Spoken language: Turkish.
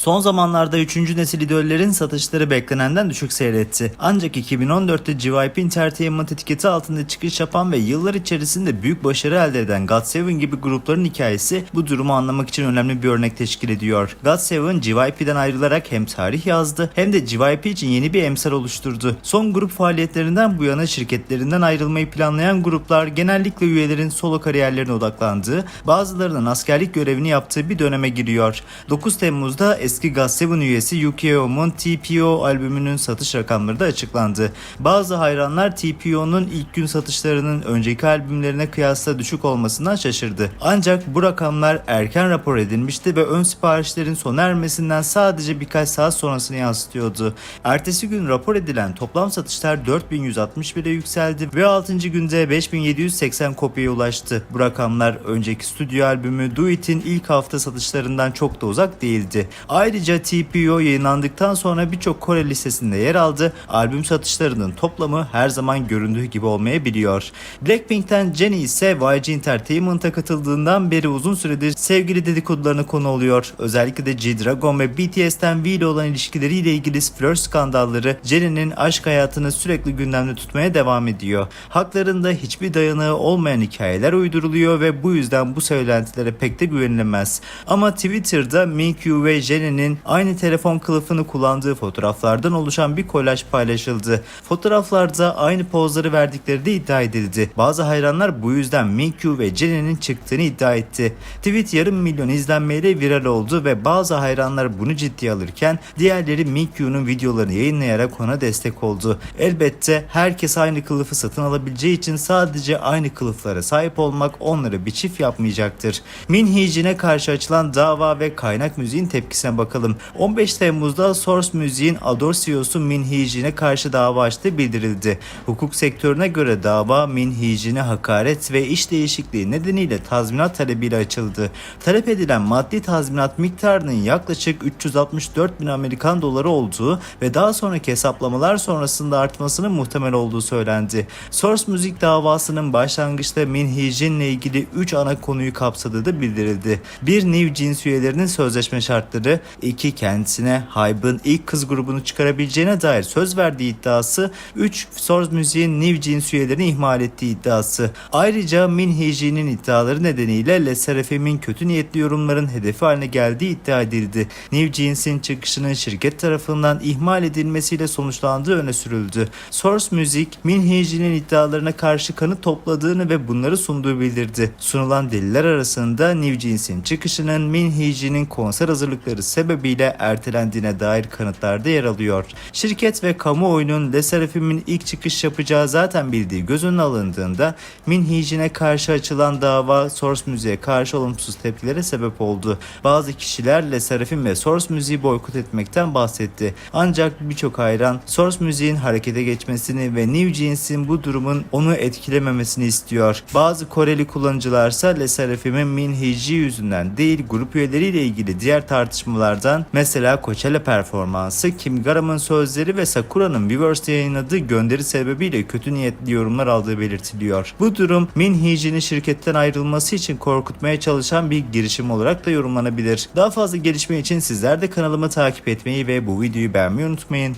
Son zamanlarda 3. nesil idollerin satışları beklenenden düşük seyretti. Ancak 2014'te JYP Entertainment etiketi altında çıkış yapan ve yıllar içerisinde büyük başarı elde eden GOT7 gibi grupların hikayesi bu durumu anlamak için önemli bir örnek teşkil ediyor. GOT7 JYP'den ayrılarak hem tarih yazdı hem de JYP için yeni bir emsal oluşturdu. Son grup faaliyetlerinden bu yana şirketlerinden ayrılmayı planlayan gruplar genellikle üyelerin solo kariyerlerine odaklandığı, bazılarının askerlik görevini yaptığı bir döneme giriyor. 9 Temmuz'da eski GOT7 üyesi Yuki Eom'un TPO albümünün satış rakamları da açıklandı. Bazı hayranlar TPO'nun ilk gün satışlarının önceki albümlerine kıyasla düşük olmasından şaşırdı. Ancak bu rakamlar erken rapor edilmişti ve ön siparişlerin sona ermesinden sadece birkaç saat sonrasını yansıtıyordu. Ertesi gün rapor edilen toplam satışlar 4161'e yükseldi ve 6. günde 5780 kopyaya ulaştı. Bu rakamlar önceki stüdyo albümü Do It'in ilk hafta satışlarından çok da uzak değildi. Ayrıca TPO yayınlandıktan sonra birçok Kore listesinde yer aldı. Albüm satışlarının toplamı her zaman göründüğü gibi olmayabiliyor. Blackpink'ten Jennie ise YG Entertainment'a katıldığından beri uzun süredir sevgili dedikodularına konu oluyor. Özellikle de G-Dragon ve BTS'ten V ile olan ilişkileriyle ilgili flört skandalları Jennie'nin aşk hayatını sürekli gündemde tutmaya devam ediyor. Haklarında hiçbir dayanığı olmayan hikayeler uyduruluyor ve bu yüzden bu söylentilere pek de güvenilemez. Ama Twitter'da Minkyu ve Jennie'nin aynı telefon kılıfını kullandığı fotoğraflardan oluşan bir kolaj paylaşıldı. Fotoğraflarda aynı pozları verdikleri de iddia edildi. Bazı hayranlar bu yüzden Minkyu ve Jennie'nin çıktığını iddia etti. Tweet yarım milyon izlenmeyle viral oldu ve bazı hayranlar bunu ciddiye alırken diğerleri Minkyu'nun videolarını yayınlayarak ona destek oldu. Elbette herkes aynı kılıfı satın alabileceği için sadece aynı kılıflara sahip olmak onları bir çift yapmayacaktır. Min Hee-jin'e karşı açılan dava ve kaynak müziğin tepkisine bakalım. 15 Temmuz'da Source Müziğin Adore CEO'su Min Hee-jin'e karşı dava açtığı bildirildi. Hukuk sektörüne göre dava Min Hee-jin'e hakaret ve iş değişikliği nedeniyle tazminat talebiyle açıldı. Talep edilen maddi tazminat miktarının yaklaşık 364 bin Amerikan doları olduğu ve daha sonraki hesaplamalar sonrasında artmasının muhtemel olduğu söylendi. Source Müzik davasının başlangıçta Min Hee-jin ile ilgili 3 ana konuyu kapsadığı da bildirildi. 1. New Jeans üyelerinin sözleşme şartları, 2. Kendisine Hype'ın ilk kız grubunu çıkarabileceğine dair söz verdiği iddiası, 3. Source Müziğin New Jeans üyelerini ihmal ettiği iddiası. Ayrıca Min Hee-jin'in iddiaları nedeniyle Le Seraphim'in kötü niyetli yorumların hedefi haline geldiği iddia edildi. New Jeans'in çıkışının şirket tarafından ihmal edilmesiyle sonuçlandığı öne sürüldü. Source Müzik, Min Hee-jin'in iddialarına karşı kanıt topladığını ve bunları sunduğu bildirdi. Sunulan deliller arasında New Jeans'in çıkışının Min Hee-jin'in konser hazırlıkları sebebiyle ertelendiğine dair kanıtlarda yer alıyor. Şirket ve kamuoyunun Le Seraphim'in ilk çıkış yapacağı zaten bildiği göz önüne alındığında Min Hee-jin'e karşı açılan dava Source Müziğe karşı olumsuz tepkilere sebep oldu. Bazı kişiler Le Seraphim ve Source Müziği boykot etmekten bahsetti. Ancak birçok hayran Source Müziğin harekete geçmesini ve New Jeans'in bu durumun onu etkilememesini istiyor. Bazı Koreli kullanıcılarsa Le Seraphim'in Min Hee-ji yüzünden değil grup üyeleriyle ilgili diğer tartışmalardan mesela Coachella performansı, Kim Garam'ın sözleri ve Sakura'nın Weverse'de yayınladığı gönderi sebebiyle kötü niyetli yorumlar aldığı belirtiliyor. Bu durum Min Hee-ji'nin şirketten ayrılması için korkutmaya çalışan bir girişim olarak da yorumlanabilir. Daha fazla gelişme için sizler de kanalımı takip etmeyi ve bu videoyu beğenmeyi unutmayın.